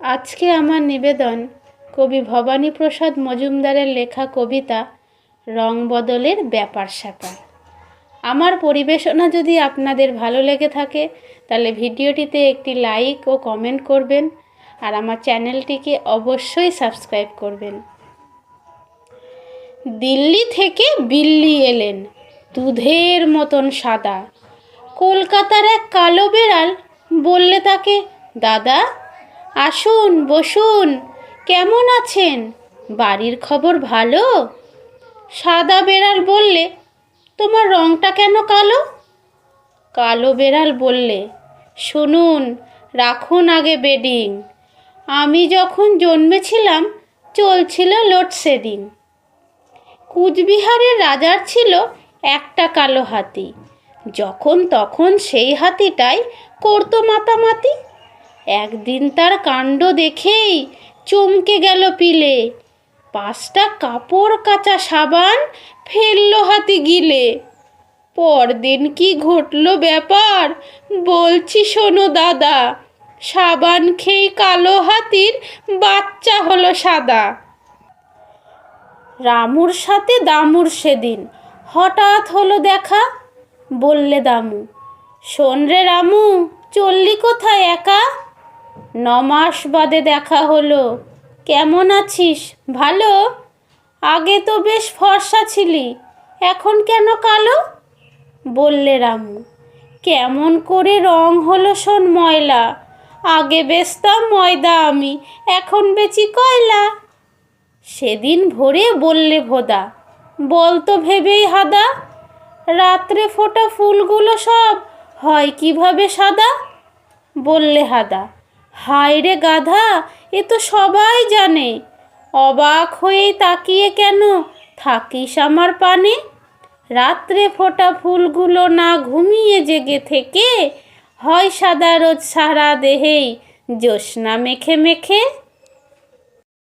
আজকে আমার নিবেদন, কবি ভবানীপ্রসাদ মজুমদারের লেখা কবিতা রং বদলের ব্যাপার স্যাপার। আমার পরিবেশনা যদি আপনাদের ভালো লেগে থাকে, তাহলে ভিডিওটিতে একটি লাইক ও কমেন্ট করবেন আর আমার চ্যানেলটিকে অবশ্যই সাবস্ক্রাইব করবেন। দিল্লি থেকে বিল্লি এলেন, দুধের মতন সাদা। কলকাতার এক কালো বেড়াল বললে তাকে, দাদা আসুন, বসুন। কেমন আছেন? বাড়ির খবর ভালো? সাদা বেড়াল বললে, তোমার রংটা কেন কালো? কালো বেড়াল বললে, শুনুন, রাখুন আগে বেডিং। আমি যখন জন্মেছিলাম, চলছিল লোডশেডিং কুচবিহারের রাজার ছিল একটা কালো হাতি। যখন তখন সেই হাতিটাই করতো মাতামাতি। একদিন তার কাণ্ড দেখেই চমকে গেল পিলে। পাঁচটা কাপড় কাচা সাবান ফেলল হাতি গিলে। পরদিন কি ঘটলো ব্যাপার? বলছি শোনো দাদা, সাবান খেয়ে কালো হাতির বাচ্চা হলো সাদা। রামুর সাথে দামুর সেদিন, হঠাৎ হলো দেখা, বললে দামু। শোন রে রামু, চললি কোথায় একা? নমাস বাদে দেখা হলো। কেমন আছিস? ভালো? আগে তো বেশ ফর্সা ছিলি, এখন কেন কালো? বললে রামু। কেমন করে রং হলো শোন ময়লা। আগে বেচতাম ময়দা আমি, এখন বেচি কয়লা। সেদিন ভোরে বললে ভোদা বলতো ভেবেই হাদা। রাত্রে ফোটা ফুলগুলো সব হয় কীভাবে সাদা? বললে হাদা হায় রে গাধা, এ তো সবাই জানে। অবাক হয়ে তাকিয়ে কেন? থাকিস আমার পানে? রাত্রে ফোটা ফুলগুলো না ঘুমিয়ে জেগে থেকে? হয় সাদা রোজ সারা দেহেই জ্যোৎস্না মেখে মেখে?